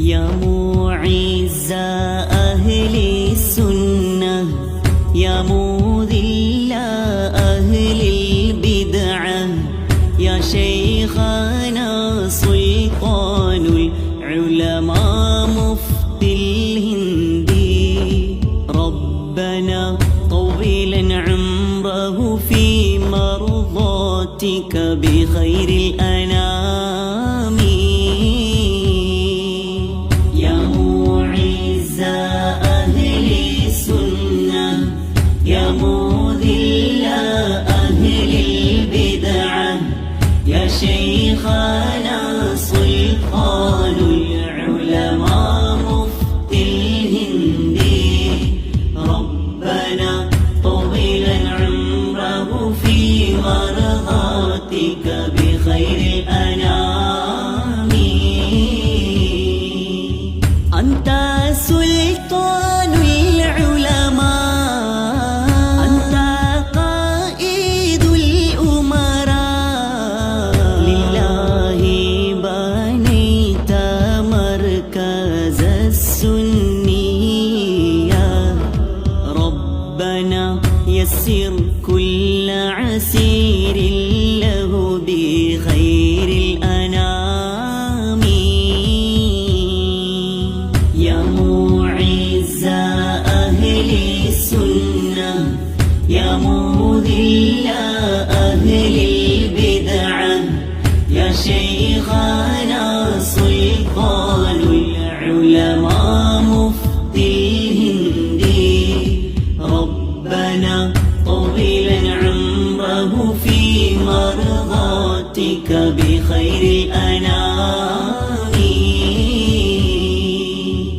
يا معز أهل السنة يا مذل أهل البدعة يا شيخنا سلطان العلماء مفتي الهند ربنا طولا عمره في مرضاتك بخير الأنام. مرضاتك بخير الأنام ربنا يسر كل عسير له بخير الأنام. يا معز أهل السنة يا مذل أهل البدعة يا شيخنا سلطان العلماء. له في مرضاتك بخير الأنام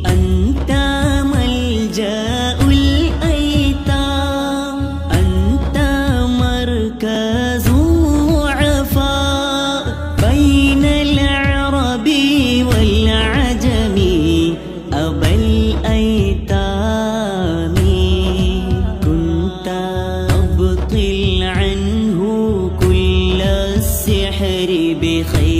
أنت ملجأ الأيتام. أنت مركز الضعفاء بين العرب والعرب سحري بخير